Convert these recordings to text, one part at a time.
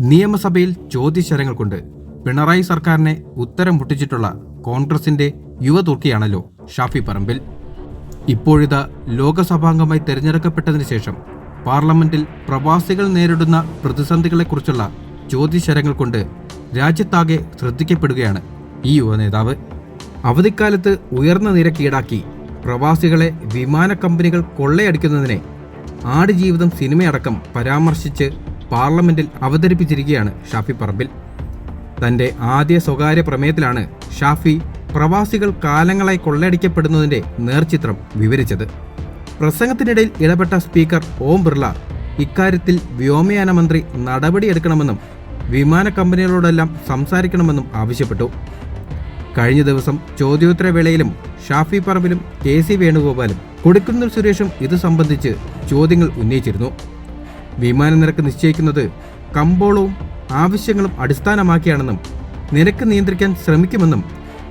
നിയമസഭയിൽ ചോദ്യശരങ്ങൾ കൊണ്ട് പിണറായി സർക്കാരിനെ ഉത്തരം മുട്ടിച്ചിട്ടുള്ള കോൺഗ്രസിന്റെ യുവതുർക്കിയാണല്ലോ ഷാഫി പറമ്പിൽ. ഇപ്പോഴിതാ ലോകസഭാംഗമായി തെരഞ്ഞെടുക്കപ്പെട്ടതിന് ശേഷം പാർലമെന്റിൽ പ്രവാസികൾ നേരിടുന്ന പ്രതിസന്ധികളെക്കുറിച്ചുള്ള ചോദ്യശരങ്ങൾ കൊണ്ട് രാജ്യത്താകെ ശ്രദ്ധിക്കപ്പെടുകയാണ് ഈ യുവ നേതാവ്. അവധിക്കാലത്ത് ഉയർന്ന നിരക്ക് ഈടാക്കി പ്രവാസികളെ വിമാന കമ്പനികൾ കൊള്ളയടിക്കുന്നതിനെ ആടുജീവിതം സിനിമയടക്കം പരാമർശിച്ച് പാർലമെന്റിൽ അവതരിപ്പിച്ചിരിക്കുകയാണ് ഷാഫി പറമ്പിൽ. തന്റെ ആദ്യ സ്വകാര്യ പ്രമേയത്തിലാണ് ഷാഫി പ്രവാസികൾ കാലങ്ങളായി കൊള്ളയടിക്കപ്പെടുന്നതിന്റെ നേർചിത്രം വിവരിച്ചത്. പ്രസംഗത്തിനിടയിൽ ഇടപെട്ട സ്പീക്കർ ഓം ബിർള ഇക്കാര്യത്തിൽ വ്യോമയാന മന്ത്രി നടപടിയെടുക്കണമെന്നും വിമാന കമ്പനികളോടെല്ലാം സംസാരിക്കണമെന്നും ആവശ്യപ്പെട്ടു. കഴിഞ്ഞ ദിവസം ചോദ്യോത്തരവേളയിലും ഷാഫി പറമ്പിലും കെ സി വേണുഗോപാലും കൊടിക്കുന്നിൽ സുരേഷും ഇത് സംബന്ധിച്ച് ചോദ്യങ്ങൾ ഉന്നയിച്ചിരുന്നു. വിമാന നിരക്ക് നിശ്ചയിക്കുന്നത് കമ്പോളവും ആവശ്യങ്ങളും അടിസ്ഥാനമാക്കിയാണെന്നും നിരക്ക് നിയന്ത്രിക്കാൻ ശ്രമിക്കുമെന്നും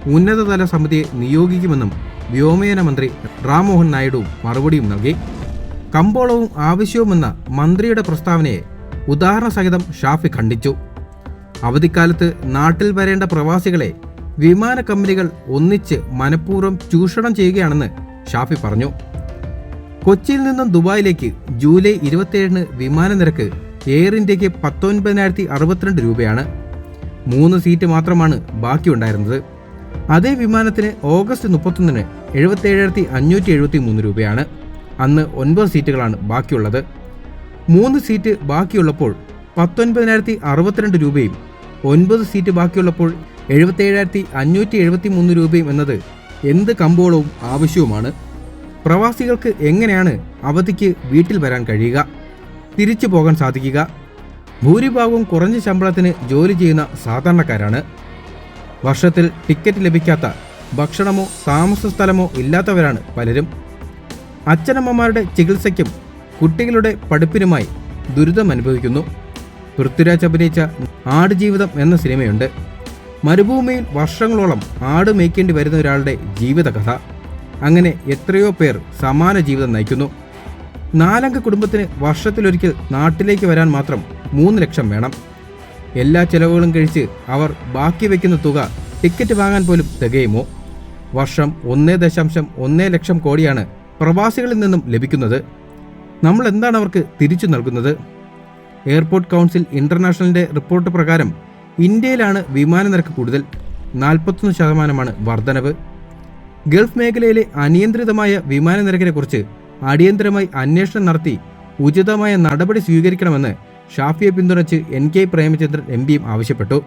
ഉന്നതതല സമിതിയെ നിയോഗിക്കുമെന്നും വ്യോമയാന മന്ത്രി റാംമോഹൻ നായിഡു മറുപടിയും നൽകി. കമ്പോളവും ആവശ്യവുമെന്ന മന്ത്രിയുടെ പ്രസ്താവനയെ ഉദാഹരണ സഹിതം ഷാഫി ഖണ്ഡിച്ചു. അവധിക്കാലത്ത് നാട്ടിൽ വരേണ്ട പ്രവാസികളെ വിമാന കമ്പനികൾ ഒന്നിച്ച് മനഃപൂർവം ചൂഷണം ചെയ്യുകയാണെന്ന് ഷാഫി പറഞ്ഞു. കൊച്ചിയിൽ നിന്നും ദുബായിലേക്ക് ജൂലൈ ഇരുപത്തിയേഴിന് വിമാന നിരക്ക് എയർ ഇന്ത്യയ്ക്ക് പത്തൊൻപതിനായിരത്തി അറുപത്തിരണ്ട് രൂപയാണ്. മൂന്ന് സീറ്റ് മാത്രമാണ് ബാക്കിയുണ്ടായിരുന്നത്. അതേ വിമാനത്തിന് ഓഗസ്റ്റ് മുപ്പത്തൊന്നിന് എഴുപത്തേഴായിരത്തി അഞ്ഞൂറ്റി എഴുപത്തി മൂന്ന് രൂപയാണ്. അന്ന് ഒൻപത് സീറ്റുകളാണ് ബാക്കിയുള്ളത്. മൂന്ന് സീറ്റ് ബാക്കിയുള്ളപ്പോൾ പത്തൊൻപതിനായിരത്തി അറുപത്തിരണ്ട് രൂപയും ഒൻപത് സീറ്റ് ബാക്കിയുള്ളപ്പോൾ എഴുപത്തേഴായിരത്തി അഞ്ഞൂറ്റി എഴുപത്തി മൂന്ന് രൂപയും എന്നത് എന്ത് കമ്പോളവും ആവശ്യവുമാണ്. പ്രവാസികൾക്ക് എങ്ങനെയാണ് അവധിക്ക് വീട്ടിൽ വരാൻ കഴിയുക? തിരിച്ചു പോകാൻ സാധിക്കുക. ഭൂരിഭാഗവും കുറഞ്ഞ ശമ്പളത്തിന് ജോലി ചെയ്യുന്ന സാധാരണക്കാരാണ്. വർഷത്തിൽ ടിക്കറ്റ് ലഭിക്കാത്ത ഭക്ഷണമോ താമസ സ്ഥലമോ ഇല്ലാത്തവരാണ് പലരും. അച്ഛനമ്മമാരുടെ ചികിത്സയ്ക്കും കുട്ടികളുടെ പഠിപ്പിനുമായി ദുരിതം അനുഭവിക്കുന്നു. പൃഥ്വിരാജ് അഭിനയിച്ച ആടുജീവിതം എന്ന സിനിമയുണ്ട്. മരുഭൂമിയിൽ വർഷങ്ങളോളം ആട് മേയ്ക്കേണ്ടി വരുന്ന ഒരാളുടെ ജീവിതകഥ. അങ്ങനെ എത്രയോ പേർ സമാന ജീവിതം നയിക്കുന്നു. നാലംഗ കുടുംബത്തിന് വർഷത്തിലൊരിക്കൽ നാട്ടിലേക്ക് വരാൻ മാത്രം മൂന്ന് ലക്ഷം വേണം. എല്ലാ ചെലവുകളും കഴിച്ച് അവർ ബാക്കി വയ്ക്കുന്ന തുക ടിക്കറ്റ് വാങ്ങാൻ പോലും തികയുമോ? വർഷം ഒന്നേ ദശാംശം ഒന്നേ ലക്ഷം കോടിയാണ് പ്രവാസികളിൽ നിന്നും ലഭിക്കുന്നത്. നമ്മൾ എന്താണ് അവർക്ക് തിരിച്ചു നൽകുന്നത്? എയർപോർട്ട് കൗൺസിൽ ഇന്റർനാഷണലിന്റെ റിപ്പോർട്ട് പ്രകാരം ഇന്ത്യയിലാണ് വിമാന നിരക്ക് കൂടുതൽ. നാൽപ്പത്തൊന്ന് ശതമാനമാണ് വർധനവ്. ഗൾഫ് മേഖലയിലെ അനിയന്ത്രിതമായ വിമാന നിരക്കിനെക്കുറിച്ച് അടിയന്തരമായി അന്വേഷണം നടത്തി ഉചിതമായ നടപടി സ്വീകരിക്കണമെന്ന് ഷാഫിയെ പിന്തുണച്ച് എൻ കെ പ്രേമചന്ദ്രൻ എം പിയും ആവശ്യപ്പെട്ടു.